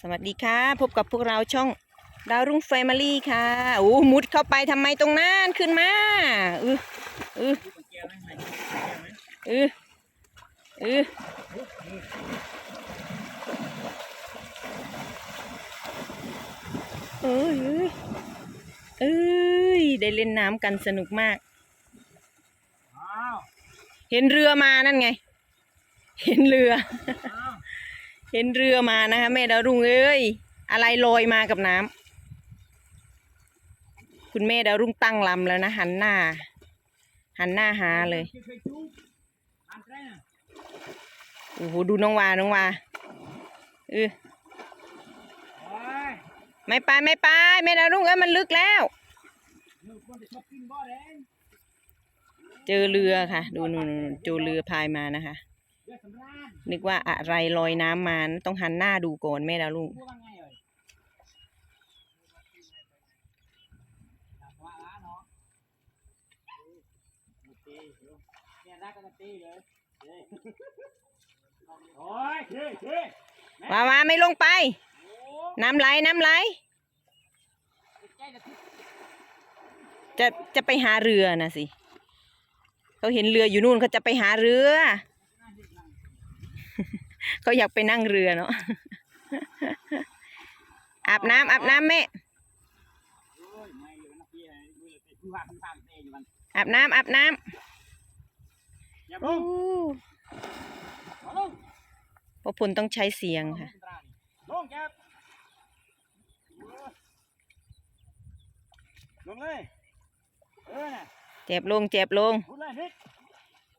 สวัสดีค่ะ พบกับพวกเราช่องดาวรุ่งแฟมิลี่ค่ะโอ้มุดเข้าไปทำไมตรงนั้นขึ้นมาเออเออเออเออเอ้ยเอ้ยเอ้ยได้เล่นน้ำกันสนุกมากอ้าวเห็นเรือมานั่นไง เห็นเรืออ้าว เห็นเรือมานะคะแม่ดาวรุ่งเอ้ย อะไรลอยมากับน้ำคุณแม่ดาวรุ่งตั้งลำแล้วนะหันหน้า หันหน้าหาเลยโอ้โหดูน้องวาน้องวาเออไม่ไปไม่ไปแม่ดาวรุ่งเอ้ยมันลึกแล้ว เจอเรือค่ะ ดูนู่นเจอเรือพายมานะคะ เลือดสำราญนึกว่าอะไรลอยน้ำมานะต้องหันหน้าดูก่อนแม่ดาวรุ่งพูดว่าไงเอ่ยว่าละเนาะมาตีเนี่ยรักกันมาตีเลยเฮ้ยโอ้ยเฮ้ยเฮ้ยวาวาไม่ลงไปโอ้น้ำไหลน้ำไหลใกล้จะทุบจะจะไปหาเรือนะสิเขาเห็นเรืออยู่นู่นเขาจะไปหาเรือ เขาอยากไปนั่งเรือเนาะอาบน้ำอาบน้ำแม่โอ้ยไม่อยู่นะพี่ไอ้ดูเลยตีผู้ว่าผู้ทางเตะอยู่มันอาบน้ำอาบน้อย่าำลอู้งมาลงเพราะพลต้องใช้เสียงค่ะลงจับลงเลยเออน่ะเจ็บลงเจ็บลงพูดเลยนิด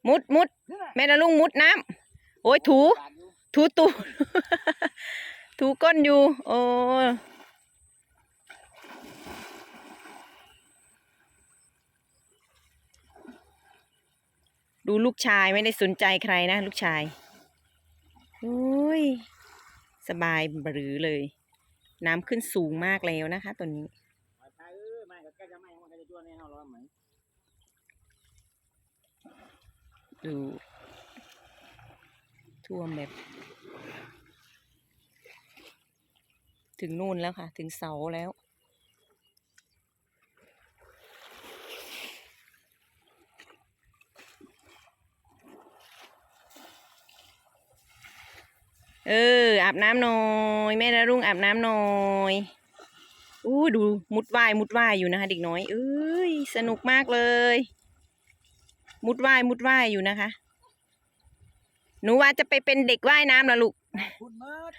มุดมุดนี่น่ะแม่ละลุงมุดน้ำโอ้ยถู ถูตูถูก้นอยู่ โอ้ดูลูกชายไม่ได้สนใจใครนะ ลูกชายโอ้ย สบายบรือเลย น้ำขึ้นสูงมากแล้วนะคะตัวนี้ดูท่วมแบบ ถึงนู่นแล้วค่ะ ถึงเสาแล้ว เออ อาบน้ำหน่อยแม่ละรุ่งอาบน้ำหน่อยอู้ดูมุดว่ายมุดว่ายอยู่นะคะ เด็กน้อย เอ้ยสนุกมากเลย มุดว่ายมุดว่ายอยู่นะคะ หนูว่าจะไปเป็นเด็กว่ายน้ำละลูก คุณมิด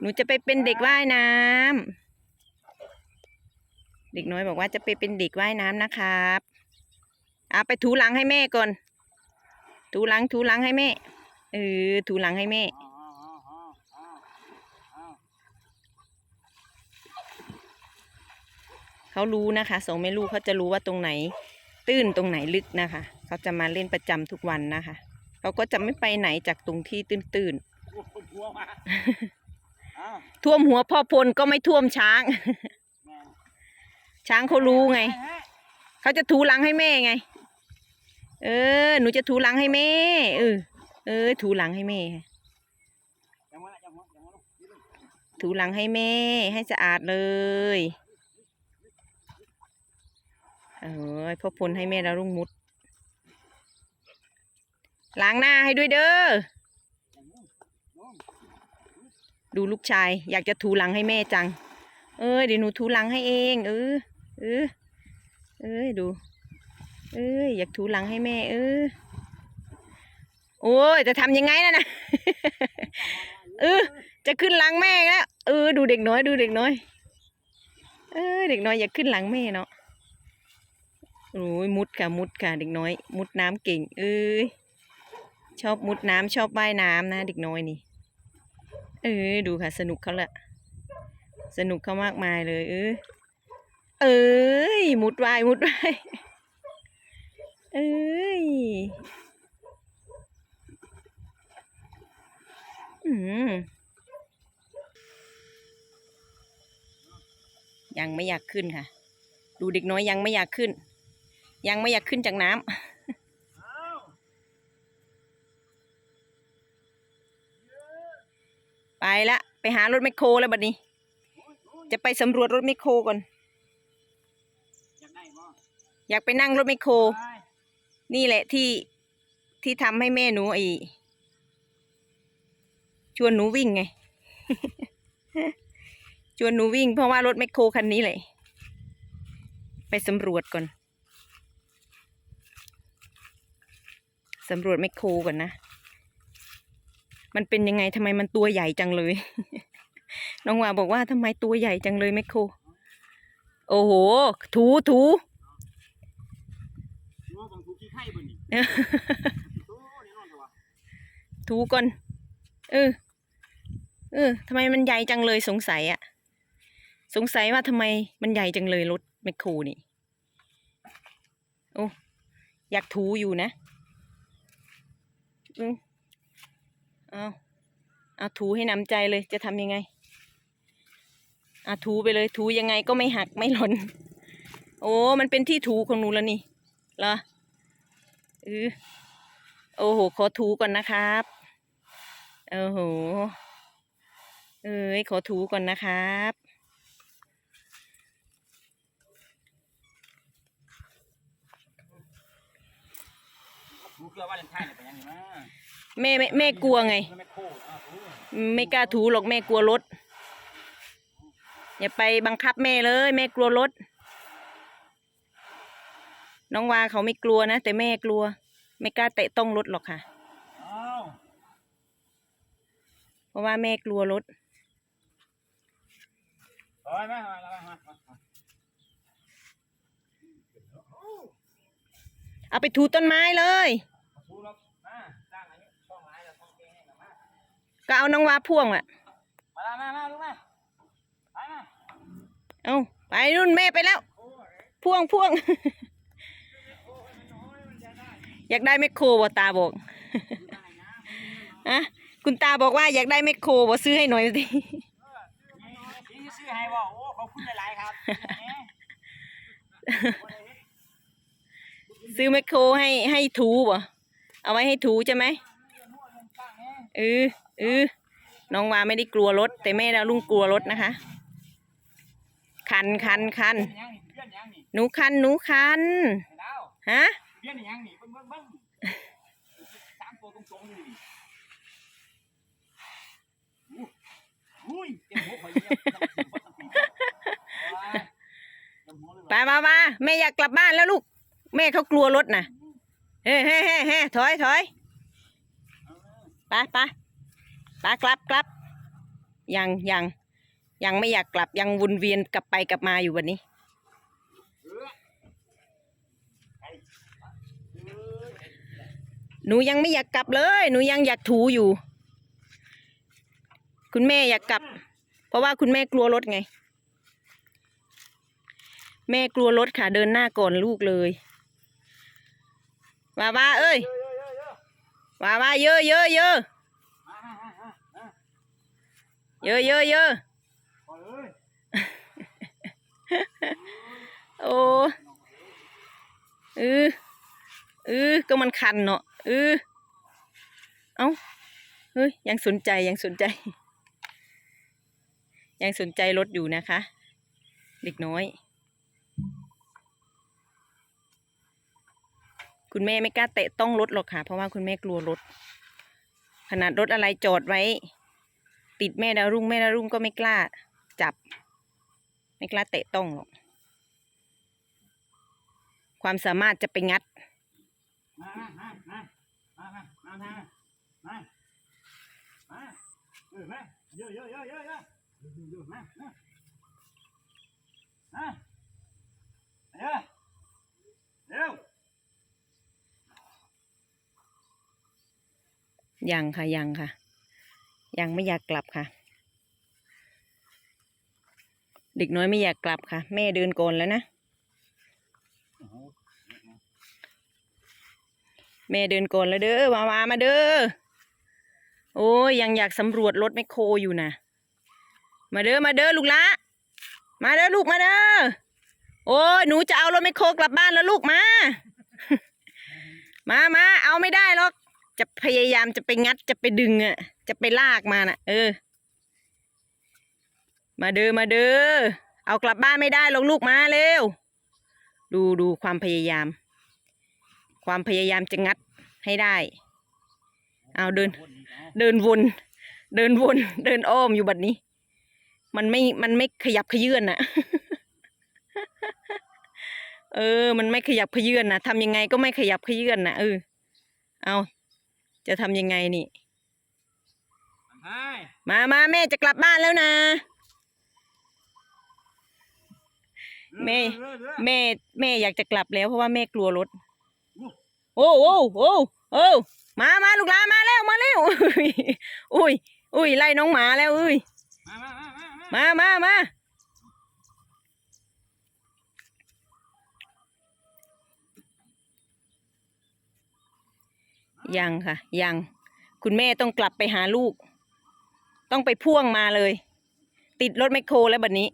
หนูจะไปเป็นเด็กว่ายน้ำเด็กน้อยบอกว่าจะไปเป็นเด็กว่ายน้ำนะครับเอาไปถูหลังให้แม่ก่อน ถูหลังถูหลังให้แม่เออถูหลังให้แม่อ๋ออ๋ออ๋ออ๋ออ๋อเขารู้นะคะสองแม่ลูกเขาจะรู้ว่าตรงไหน ตื้นตรงไหนลึกนะคะ เขาจะมาเล่นประจำทุกวันนะคะ เขาก็จะไม่ไปไหนจากตรงที่ตื้นโอ้โหหัวมาอ้าวๆ ท่วมหัวพ่อพลก็ไม่ท่วมช้างแม่ช้างเขารู้ไงฮะเขาจะถูหลังให้แม่ไง เออ หนูจะถูหลังให้แม่ เออ เออ ถูหลังให้แม่จังหวะจังหวะจังหวะลูกถูหลังให้แม่ ให้สะอาดเลยเออพ่อพลให้แม่แล้วรุ่งมุด ล้างหน้าให้ด้วยเด้อ ดูลูกชาย อยากจะถูหลังให้แม่จัง เอ้ยเดี๋ยวหนูถูหลังให้เอง เออ เออ เอ้ยดู เอ้ยอยากถูหลังให้แม่ เออ โอ้ยจะทำยังไงนะนะเออ จะขึ้นหลังแม่แล้วเออ ดูเด็กน้อย ดูเด็กน้อย เออ เด็กน้อยอยากขึ้นหลังแม่เนาะโอ้ยมุดค่ะมุดค่ะเด็กน้อย มุดน้ำเก่ง เอ้ยชอบมุดน้ำชอบว่ายน้ำนะ เด็กน้อยนี่ เออ ดูค่ะ สนุกเขาแหละ สนุกเขามากมายเลย เออ เอ้ย มุดวายมุดวายเอ้ยอืมยังไม่อยากขึ้นค่ะ ดูเด็กน้อยยังไม่อยากขึ้น ยังไม่อยากขึ้นจากน้ำ อ้าว ไป ไป ละไปหารถแมคโครแล้วบัดนี้ จะไปสำรวจรถแมคโครก่อน อยากไปนั่งรถแมคโคร นี่แหละที่ที่ทำให้แม่หนูไอชวนหนูวิ่งไง ชวนหนูวิ่งเพราะว่ารถแมคโครคันนี้เลย ไปสำรวจก่อนสำรวจแมคโครก่อนนะ มันเป็นยังไงทำไมมันตัวใหญ่จังเลย น้องว่าบอกว่าทำไมตัวใหญ่จังเลยแมคโคร โอ้โห ถูถูถูก่อน เออ เออทำไมมันใหญ่จังเลยสงสัยอะสงสัยว่าทำไมมันใหญ่จังเลยรถแมคโครนี่ โอ้ อยากถูอยู่นะอืม เอาเอาถูให้น้ำใจเลยจะทำยังไงอาถูไปเลยถูยังไงก็ไม่หักไม่หล่น โอ้ มันเป็นที่ถูของหนูแล้วนี่เหรอเออโอ้โห ขอถูก่อนนะครับ โอ้โห เอ้ยขอถูก่อนนะครับ เกลือว่าเลนไทน์เนี่ยเป็นยังไงมาแม่ไม่แม่กลัวไง มันไม่โคตรอ้าวโอ้ไม่กล้าถูหรอกแม่กลัวรถ อย่าไปบังคับแม่เลย แม่กลัวรถ น้องวาเขาไม่กลัวนะ แต่แม่กลัว ไม่กล้าเตะต้องรถหรอกค่ะ อ้าวเพราะว่าแม่กลัวรถ ถอยมามามามามาเอาไปถูต้นไม้เลย ก็เอาน้องวาพ่วงอะมาละมามาลูกมาไปมาเอาไปรุ่นแม่ไปแล้ว พ่วงพ่วง อยากได้แมคโครบ่ตาบอกอะคุณตาบอกว่าอยากได้แมคโครบ่ซื้อให้หน่อยสินี่ซื้อให้บ่โอ้ขอบคุณหลายๆครับแหมซื้อแมคโครให้ให้ถูบ่เอาไว้ให้ถูใช่ไหมเออ เออน้องวาไม่ได้กลัวรถ แต่แม่เราลุงกลัวรถนะคะ คันคันคันหนูคันหนูคันฮะไปมามาแม่อยากกลับบ้านแล้วลูก แม่เขากลัวรถนะเฮ้เฮ้เฮ้ถอยถอยไปไป ไปกลับกลับ ยังยังยังไม่อยากกลับยังวนเวียนกลับไปกลับมาอยู่วันนี้ หนูยังไม่อยากกลับเลย หนูยังอยากถูอยู่ คุณแม่อยากกลับ เพราะว่าคุณแม่กลัวรถไง แม่กลัวรถค่ะเดินหน้าก่อนลูกเลยว่าว่าเอ้ยว่าว่าเยอะเยอะเยอะ มามามามามา เยอะเยอะเยอะปล่อยเอ้ยโอ้เออเออก็มันคันเนาะเออเอ้าเฮ้ยยังสนใจยังสนใจ ยังสนใจรถอยู่นะคะ เด็กน้อย คุณแม่ไม่กล้าเตะต้องรถหรอกค่ะ เพราะว่าคุณแม่กลัวรถ ขนาดรถอะไรจอดไว้ ติดแม่ดาวรุ่งแม่ดาวรุ่งก็ไม่กล้าจับ ไม่กล้าเตะต้องหรอกความสามารถจะไปงัดยังค่ะยังค่ะ ยังไม่อยากกลับค่ะ เด็กน้อยไม่อยากกลับค่ะ แม่เดินก่อนแล้วนะ แม่เดินก่อนแล้วเด้อมามามาเด้อโอ้ยยังอยากสำรวจรถแมคโครอยู่นะมาเด้อมาเด้อลูกละมาเด้อลูกมาเด้อโอ้ยหนูจะเอารถแมคโครกลับบ้านแล้วลูกมา มามาเอาไม่ได้หรอก จะพยายามจะไปงัดจะไปดึงอะ จะไปลากมาน่ะ เออ มาเด้อมาเด้อเอากลับบ้านไม่ได้หรอกลูกมาเร็ว ดูดูความพยายาม ความพยายามจะงัดให้ได้ เอาเดิน เดินวน เดินวน เดินอ้อมอยู่บัดนี้ มันไม่มันไม่ขยับขยื่นน่ะ เออ มันไม่ขยับขยื่นนะทำยังไงก็ไม่ขยับขยื่นนะเออเอา จะทำยังไงนี่ไปมามาแม่จะกลับบ้านแล้วนะ แม่เรื่อยๆเรื่อยแม่แม่อยากจะกลับแล้วเพราะว่าแม่กลัวรถ โอ้โอ้โอ้โอ้มามาลูกหลานมาแล้วมาแล้วอุ้ยอุ้ยอุ้ยไล่น้องหมาแล้วอุ้ยๆมามามามามา มามามา ยังค่ะ ยัง คุณแม่ต้องกลับไปหาลูก ต้องไปพ่วงมาเลย ติดรถแมคโครแล้วบัดนี้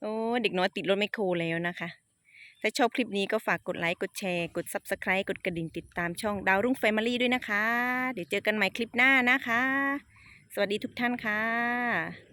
โอ้เด็กน้อยติดรถแมคโครแล้วนะคะ ถ้าชอบคลิปนี้ก็ฝากกดไลค์ กดแชร์ กด Subscribe กดกระดิ่งติดตามช่องดาวรุ่งแฟมิลี่ด้วยนะคะ เดี๋ยวเจอกันใหม่คลิปหน้านะคะ สวัสดีทุกท่านค่ะ